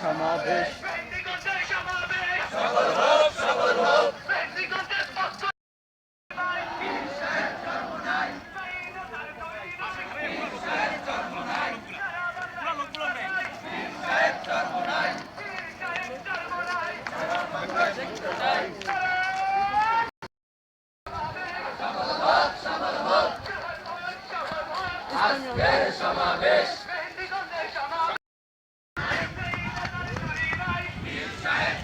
সমাবেশ সমাবেশ। সাহেব